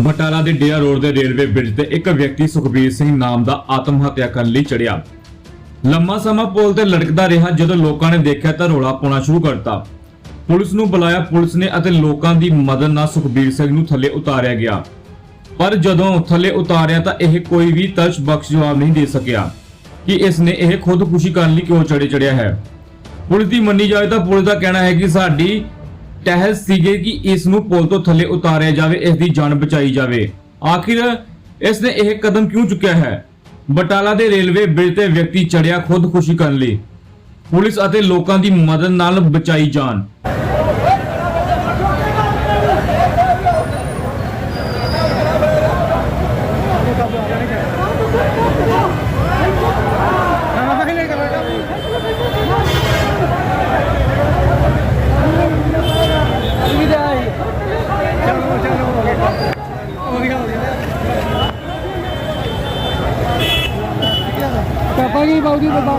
ਬਟਾਲਾ ਦੇ ਡੇਰਾ ਰੋਡ ਦੇ railway bridge ਤੇ ਇੱਕ ਵਿਅਕਤੀ ਸੁਖਬੀਰ ਸਿੰਘ ਨਾਮ ਦਾ ਆਤਮ ਹੱਤਿਆ ਕਰਨ ਲਈ ਚੜਿਆ। ਲੰਮਾ ਸਮਾਂ ਪੁਲ ਤੇ ਲਟਕਦਾ ਰਿਹਾ ਜਦੋਂ ਲੋਕਾਂ ਨੇ ਦੇਖਿਆ ਤਾਂ ਰੋਲਾ ਪਾਉਣਾ ਸ਼ੁਰੂ ਕਰਤਾ ਪੁਲਿਸ ਨੂੰ ਬੁਲਾਇਆ ਪੁਲਿਸ ਨੇ ਅਤੇ ਲੋਕਾਂ ਦੀ ਮਦਦ ਨਾਲ ਸੁਖਬੀਰ ਸਿੰਘ ਨੂੰ ਥੱਲੇ ਉਤਾਰਿਆ ਗਿਆ। ਪਰ ਜਦੋਂ ਥੱਲੇ ਉਤਾਰਿਆ ਤਾਂ ਇਹ ਕੋਈ ਵੀ ਤਸ਼ ਬਖਸ਼ ਜਵਾਬ ਨਹੀਂ ਦੇ ਸਕਿਆ ਕਿ ਇਸ ਨੇ ਇਹ ਖੁਦਕੁਸ਼ੀ ਕਰਨ ਲਈ ਕਿਉਂ ਚੜੇ ਚੜਿਆ ਹੈ। ਪੁਲਿਸ ਦੀ ਮੰਨੀ ਜਾਵੇ ਤਾਂ ਪੁਲਿਸ ਦਾ ਕਹਿਣਾ ਹੈ ਕਿ ਸਾਡੀ ਟਹਿਲ ਸੀਗੇ ਕਿ ਇਸ ਨੂੰ ਪੁਲ ਤੋਂ ਥੱਲੇ ਉਤਾਰਿਆ ਜਾਵੇ, ਇਸ ਦੀ ਜਾਨ ਬਚਾਈ ਜਾਵੇ। ਆਖਿਰ ਇਸ ਨੇ ਇਹ ਕਦਮ ਕਿਉਂ ਚੁੱਕਿਆ ਹੈ? ਬਟਾਲਾ ਦੇ ਰੇਲਵੇ ਬ੍ਰਿਜ ਤੇ ਵਿਅਕਤੀ ਚੜਿਆ ਖੁਦਕੁਸ਼ੀ ਕਰਨ ਲਈ। ਪੁਲਿਸ ਅਤੇ ਲੋਕਾਂ ਦੀ ਮਦਦ ਨਾਲ ਬਚਾਈ ਜਾਨ ਪਾਪਾ ਜੀ ਬਾਉ ਜੀ ਬਾਬਾ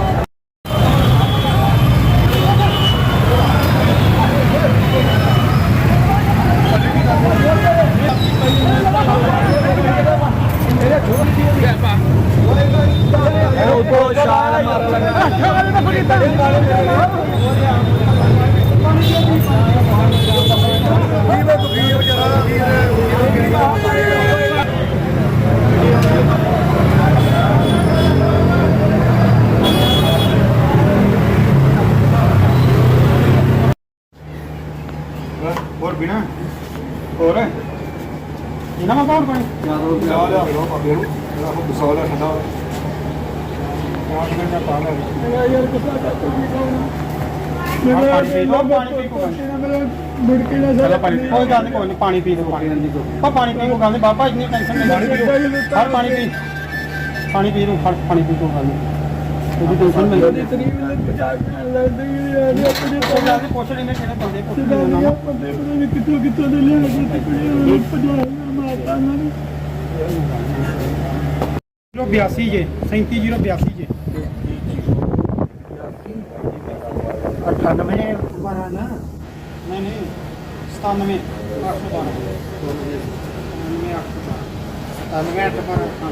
ਹੋਰ? ਇਹਨਾਂ ਮਾ ਕੌਣ ਪਾਣੀ ਲਿਆ ਲਿਆ ਲੋ ਪਾਪੇ ਨੂੰ ਜਿਹੜਾ ਉਹ ਗੁੱਸਾ ਦਾ ਠੰਡਾ ਪਾਣੀ ਮੈਂ ਪਾ ਲਿਆ ਯਾਰ ਪਾਣੀ ਪੀ ਲਓ, ਪਾਣੀ ਪੀ ਕੋ ਕੇ ਨਾ ਪਾਣੀ ਕੋਈ ਗੱਲ ਨਹੀਂ ਕੋਈ ਨਹੀਂ ਪਾਣੀ ਪੀ ਲਓ ਪਾਣੀ ਆ ਪਾਣੀ ਪੀ ਕੋ ਗੱਲ ਨਹੀਂ ਬਾਬਾ ਇੰਨੀ ਟੈਨਸ਼ਨ ਨਹੀਂ ਲੈਣੀ। ਹਰ ਪਾਣੀ ਪੀ। ਪਾਣੀ ਪੀ ਨੂੰ ਫੜ ਪਾਣੀ ਪੀ ਕੋ ਗੱਲ ਨਹੀਂ ਉਹਦੀ ਟੈਨਸ਼ਨ ਨਹੀਂ ਲੈਣੀ ਤਰੀ ਵੀ ਪਜਾ ਕੇ ਲੈਂਦੇ ਯਾਰ ਆਪਣੇ ਕੋਈ ਗੱਲ ਨਹੀਂ ਪੁੱਛ ਲੈਣੇ ਕਿਹੜੇ ਬੰਦੇ ਪੁੱਛ ਲੈਣੇ ਸਿੱਧਾ ਬੰਦੇ ਪਤਾ ਨਹੀਂ ਕਿੱਥੋਂ ਕਿੱਥੋਂ ਦੇ ਲਿਆ ਕੇ ਤੇ ਕੁੜੀ ਪਜਾ ਮਾਰਦਾ ਨਾ 082 ਜੇ 37082 ਜੇ 98 ਬਾਰਾ ਨਾ ਨਹੀਂ ਨਹੀਂ 97 812 98 812 ਹਾਂ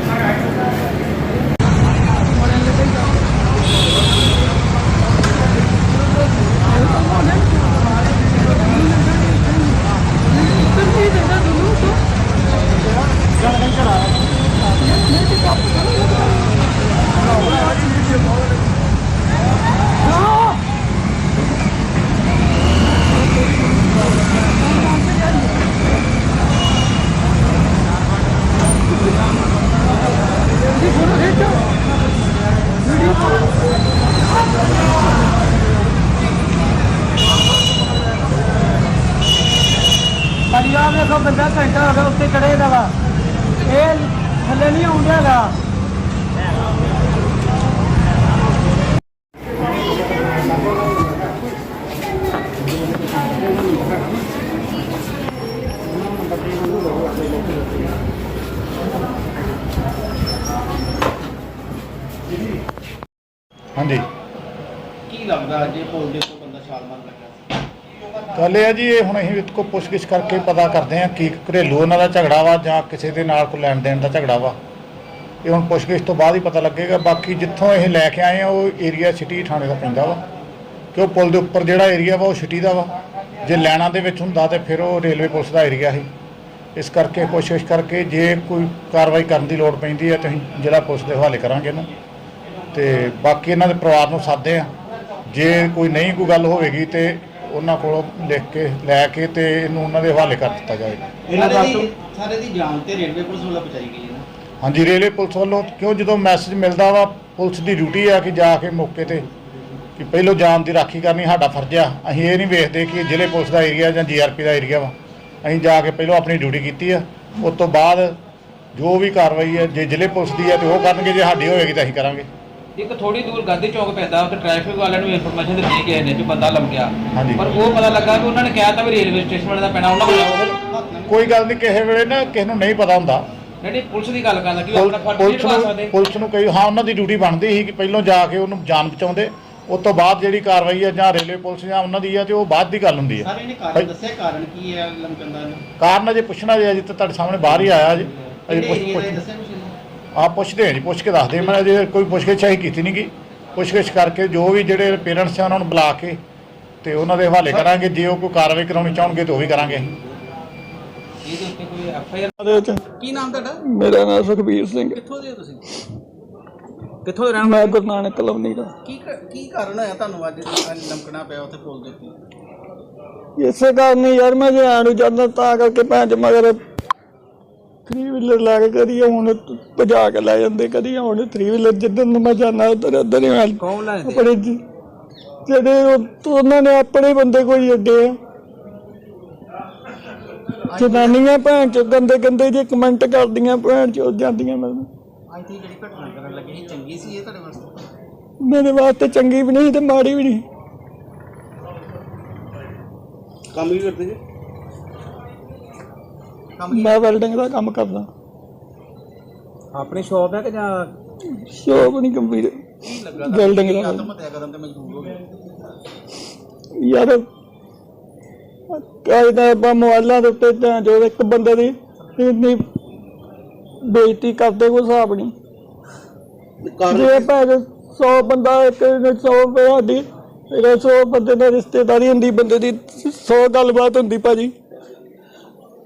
ਲਓ ਬੰਦਾ ਘੰਟਾ ਹੋ ਗਿਆ ਉੱਤੇ ਚੜੇ ਦਾ ਵਾ। ਇਹ ਥੱਲੇ ਨਹੀਂ ਆਉਂਦਾਗਾ ਹਾਂਜੀ। ਕੀ ਲੱਗਦਾ ਜੇ ਪੁਲ ਦੇ ਤੋਂ ਬੰਦਾ ਛਾਲ ਮਾਰ ਲੱਗਾ? ਗੱਲ ਇਹ ਆ ਜੀ, ਇਹ ਹੁਣ ਅਸੀਂ ਇਹਦੇ ਕੋਲ ਪੁੱਛਗਿੱਛ ਕਰਕੇ ਪਤਾ ਕਰਦੇ ਹਾਂ ਕਿ ਘਰੇਲੂ ਉਹਨਾਂ ਦਾ ਝਗੜਾ ਵਾ ਜਾਂ ਕਿਸੇ ਦੇ ਨਾਲ ਕੋਈ ਲੈਣ ਦੇਣ ਦਾ ਝਗੜਾ ਵਾ। ਇਹ ਹੁਣ ਪੁੱਛਗਿੱਛ ਤੋਂ ਬਾਅਦ ਹੀ ਪਤਾ ਲੱਗੇਗਾ। ਬਾਕੀ ਜਿੱਥੋਂ ਇਹ ਲੈ ਕੇ ਆਏ ਆ ਉਹ ਏਰੀਆ ਸਿਟੀ ਥਾਣੇ ਦਾ ਪੈਂਦਾ ਵਾ। ਕਿ ਉਹ ਪੁਲ ਦੇ ਉੱਪਰ ਜਿਹੜਾ ਏਰੀਆ ਵਾ, ਉਹ ਸਿਟੀ ਦਾ ਵਾ। ਜੇ ਲੈਣਾ ਦੇ ਵਿੱਚ ਹੁੰਦਾ ਤੇ ਫਿਰ ਉਹ ਰੇਲਵੇ ਪੁਲਿਸ ਦਾ ਏਰੀਆ ਸੀ। ਇਸ ਕਰਕੇ ਕੋਸ਼ਿਸ਼ ਕਰਕੇ ਜੇ ਕੋਈ ਕਾਰਵਾਈ ਕਰਨ ਦੀ ਲੋੜ ਪੈਂਦੀ ਹੈ ਤਾਂ ਅਸੀਂ ਜ਼ਿਲ੍ਹਾ ਪੁਲਿਸ ਦੇ ਹਵਾਲੇ ਕਰਾਂਗੇ ਇਹਨੂੰ। ਤੇ ਬਾਕੀ ਇਹਨਾਂ ਦੇ ਪਰਿਵਾਰ ਨੂੰ ਸਾਦੇ ਆ ਜੇ ਕੋਈ ਨਹੀਂ ਕੋਈ ਗੱਲ ਹੋਵੇਗੀ ਤੇ ਉਹਨਾਂ ਕੋਲੋਂ ਲਿਖ ਕੇ ਲੈ ਕੇ ਤੇ ਇਹਨੂੰ ਉਹਨਾਂ ਦੇ ਹਵਾਲੇ ਕਰ ਦਿੱਤਾ ਜਾਏਗਾ ਇਹਨਾਂ ਦਾ ਸਾਰੇ ਦੀ- ਜਾਨ ਤੇ ਰੇਲਵੇ ਪੁਲਿਸ ਵੱਲੋਂ ਪਹੁੰਚਾਈ ਗਈ ਹੈ ਨਾ? ਹਾਂਜੀ ਰੇਲਵੇ ਪੁਲਿਸ ਵੱਲੋਂ ਕਿਉਂ ਜਦੋਂ ਮੈਸੇਜ ਮਿਲਦਾ ਵਾ ਪੁਲਿਸ ਦੀ ਡਿਊਟੀ ਆ ਕਿ ਜਾ ਕੇ ਮੌਕੇ ਤੇ ਕਿ ਪਹਿਲੋਂ ਜਾਨ ਦੀ ਰਾਖੀ ਕਰਨੀ ਸਾਡਾ ਫਰਜ਼ ਆ। ਅਸੀਂ ਇਹ ਨਹੀਂ ਵੇਖਦੇ ਕਿ ਜ਼ਿਲ੍ਹੇ ਪੁਲਿਸ ਦਾ ਏਰੀਆ ਜਾਂ ਜੀਆਰਪੀ ਦਾ ਏਰੀਆ ਵਾ। ਅਸੀਂ ਜਾ ਕੇ ਪਹਿਲੋਂ ਆਪਣੀ ਡਿਊਟੀ ਕੀਤੀ ਆ। ਉਸ ਤੋਂ ਬਾਅਦ ਜੋ ਵੀ ਕਾਰਵਾਈ ਹੈ ਜੇ ਜ਼ਿਲ੍ਹੇ ਪੁਲਿਸ ਦੀ ਹੈ ਤੇ ਉਹ ਕਰਨਗੇ ਜੇ ਸਾਡੀ ਹੋਏਗੀ ਤਾਂ ਅਸੀਂ ਕਰਾਂਗੇ। ਇੱਕ ਥੋੜੀ ਦੂਰ ਗਾਂਧੀ ਚੌਕ ਪੈਂਦਾ ਉੱਥੇ ਟ੍ਰੈਫਿਕ ਵਾਲਿਆਂ ਨੂੰ ਇਨਫੋਰਮੇਸ਼ਨ ਦਿੱਤੀ ਗਈ ਨੇ ਕਿ ਬੰਦਾ ਲੰਮ ਗਿਆ। ਹਾਂਜੀ। ਪਰ ਉਹ ਪਤਾ ਲੱਗਾ ਕਿ ਉਹਨਾਂ ਨੇ ਕਿਹਾ ਤਾਂ ਵੀ ਰੇਲਵੇ ਸਟੇਸ਼ਨ ਵਾਲੇ ਦਾ ਪੈਣਾ ਉਹਨਾਂ ਕੋਲ ਕੋਈ ਗੱਲ ਨਹੀਂ ਕਿਸੇ ਵੇਲੇ ਨਾ ਕਿਸੇ ਨੂੰ ਨਹੀਂ ਪਤਾ ਹੁੰਦਾ। ਨਹੀਂ ਨਹੀਂ ਪੁਲਿਸ ਦੀ ਗੱਲ ਕਰਦਾ ਕਿ ਉਹ ਪੁਲ- ਆਪਣਾ ਫਰਜ਼ ਨਹੀਂ ਪੁਲਿਸ ਨਿਭਾ ਨੂੰ ਸਕਦੇ। ਪੁਲਿਸ ਨੂੰ ਕਈ ਹਾਂ ਉਹਨਾਂ ਦੀ ਡਿਊਟੀ ਬਣਦੀ ਸੀ ਕਿ ਪਹਿਲੋਂ ਜਾ ਕੇ ਉਹਨੂੰ ਜਾਨ ਬਚਾਉਂਦੇ। ਉਸ ਤੋਂ ਬਾਅਦ ਜਿਹੜੀ ਕਾਰਵਾਈ ਹੈ ਜਾਂ ਰੇਲਵੇ ਪੁਲਿਸ ਜਾਂ ਉਹਨਾਂ ਦੀ ਹੈ ਤੇ ਉਹ ਬਾਅਦ ਦੀ ਗੱਲ ਹੁੰਦੀ ਹੈ। ਸਰ ਇਹਨੇ ਕਾਰਨ ਦੱਸਿਆ ਕਾਰਨ ਕੀ ਹੈ ਲਮਕਣ ਦਾ? ਕਾਰਨ ਅਜੇ ਪੁੱਛਣਾ ਜੇ ਅਜੇ ਤਾਂ ਤੁਹਾਡੇ ਸਾਹਮਣੇ ਬਾਹਰ ਹੀ ਆਇਆ ਜੀ ਅਜੇ ਕਿਹੜੇ ਪੁੱਛ ਏਰੀਆ ਦਾ ਪੁੱਛ ਦੱਸਿਆ ਕੁਛ? ਇਹਨੇ? ਆ ਪੁੱਛਦੇ ਹਾਂ ਜੀ ਪੁੱਛ ਕੇ ਦੱਸਦੇ। ਮੈਂ ਅਜੇ ਕੋਈ ਪੁੱਛਗਿੱਛ ਅਸੀਂ ਕੀਤੀ ਨਹੀਂ ਗੀ ਪੁੱਛਗਿੱਛ ਕਰਕੇ ਜੋ ਵੀ ਜਿਹੜੇ ਪੇਰੈਂਟਸ ਆ ਉਹਨਾਂ ਨੂੰ ਬੁਲਾ ਕੇ ਤੇ ਉਹਨਾਂ ਦੇ ਹਵਾਲੇ ਕਰਾਂਗੇ। ਜੇ ਉਹ ਕੋਈ ਕਾਰਵਾਈ ਕਰਾਉਣੀ ਚਾਹਣਗੇ ਤਾਂ ਉਹ ਵੀ ਕਰਾਂਗੇ। ਇਹਦੇ ਉੱਤੇ ਕੋਈ ਐਫ ਆਈ ਆਰ? ਉਹਦੇ ਵਿੱਚ ਕੀ ਨਾਮ ਤੁਹਾਡਾ? ਮੇਰਾ ਨਾਮ ਸੁਖਬੀਰ ਸਿੰਘ। ਕਿੱਥੋਂ ਦੇ ਹੋ ਤੁਸੀਂ? ਕਿੱਥੋਂ ਦੇ ਰਹਿਣ ਮੈਂ ਗੁਰੂ ਨਾਨਕ ਕਲੋਨੀ ਦਾ। ਕੀ ਕ- ਕਾਰਨ ਹੋਇਆ ਤੁਹਾਨੂੰ ਅੱਜ ਲਮਕਣਾ ਪਿਆ ਉੱਥੇ ਪੁਲ ਦੇ ਉੱਤੇ ਇਸੇ ਕਾਰਨ ਯਾਰ ਮੈਂ ਜੇ ਆਣੂ ਜਾਂਦਾ ਤਾਂ ਕਰਕੇ ਭੈਣ ਮਗਰ ਥ੍ਰੀ ਵੀਲਰ ਲੈ ਕੇ ਕਦੀ ਹੁਣ ਭਜਾ ਕੇ ਲੈ ਜਾਂਦੇ ਕਦੀ ਹੁਣ ਥ੍ਰੀ ਵੀਲਰ ਜਿੱਦਣ ਨੂੰ ਮੈਂ ਜਾਣਾ ਉਧਰ ਉਧਰ ਹੀ ਮੈਂ ਕੌਣ ਲੈ ਜਾਂਦੇ ਆਪਣੇ ਜੀ- ਜਿਹੜੇ ਉਹ- ਉਹਨਾਂ ਨੇ ਆਪਣੇ ਬੰਦੇ ਕੋਈ ਅੱਡੇ ਆ। ਜਨਾਨੀਆਂ ਭੈਣ ਚ ਗੰਦੇ ਗੰਦੇ ਜੇ ਕਮੈਂਟ ਕਰਦੀਆਂ ਭੈਣ ਚ ਜਾਂਦੀਆਂ ਮੈਨੂੰ। ਅੱਜ ਦੀ ਜਿਹੜੀ ਘਟਨਾ ਕਰਨ ਲੱਗੇ ਸੀ ਚੰਗੀ ਸੀ ਇਹ ਤੁਹਾਡੇ ਵਾਸਤੇ? ਮੇਰੇ ਵਾਸਤੇ ਚੰਗੀ ਵੀ ਨਹੀਂ ਤੇ ਮਾੜੀ ਵੀ ਨਹੀਂ। ਕੰਮ ਵੀ ਕਰਦੇ ਜੀ? ਕੰਮ ਮੈਂ ਵੈਲਡਿੰਗ ਦਾ ਕੰਮ ਕਰਦਾ। ਆਪਣੀ ਸ਼ਾਪ ਹੈ ਕਿ ਜਾਂ ਸ਼ੋਪ ਨਹੀਂ ਕੰਪਲੀਟ ਲੱਗਾ ਵੈਲਡਿੰਗ ਦਾ। ਆਤਮ ਹੱਤਿਆ ਕਰਨ ਤੇ ਮਜਬੂਰ ਹੋ ਗਏ? ਯਾਰ ਕਾਇਦਾ ਆਪਾਂ ਮੋਬਾਈਲਾਂ ਦੇ ਉੱਤੇ ਤਾਂ ਜੋ ਇੱਕ ਬੰਦੇ ਦੀ ਇੰਨੀ ਬੇਇੱਜ਼ਤੀ ਕਰਦੇ ਕੋਈ ਹਿਸਾਬ ਨਹੀਂ। ਜੇ ਭਾਵੇਂ 100 ਬੰਦਾ ਇੱਕ 100 ਰੁਪਏ ਸਾਡੀ ਇਹਦਾ 100 ਬੰਦੇ ਦਾ ਰਿਸ਼ਤੇਦਾਰੀ ਹੁੰਦੀ ਬੰਦੇ ਦੀ 100 ਗੱਲਬਾਤ ਹੁੰਦੀ ਭਾਜੀ।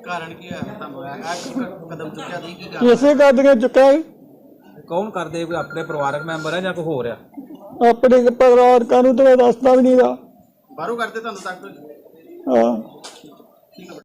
ਕਾਰਨ ਕੀ ਹੋਇਆ? ਤੁਹਾਨੂੰ ਇਹ ਇਹ ਕਦਮ ਚੁੱਕਿਆ ਦੀ ਕੀ ਕਾਰਨ? ਇਸੇ ਕਰਦੀਆਂ ਚੁੱਕਿਆ ਹੈ। ਕੌਣ ਕਰਦੇ ਵੀ ਆਪਣੇ ਪਰਿਵਾਰਕ ਮੈਂਬਰ ਹੈ ਜਾਂ ਕੋਈ ਹੋਰ ਆ? ਆਪਣੇ ਪਰਿਵਾਰਕਾਂ ਨੂੰ ਤਾਂ ਮੈਂ ਦੱਸਦਾ ਵੀ ਨਹੀਂਗਾ ਬਾਹਰੋਂ ਕਰਦੇ ਤੁਹਾਨੂੰ ਤੱਕ ਹਾਂ।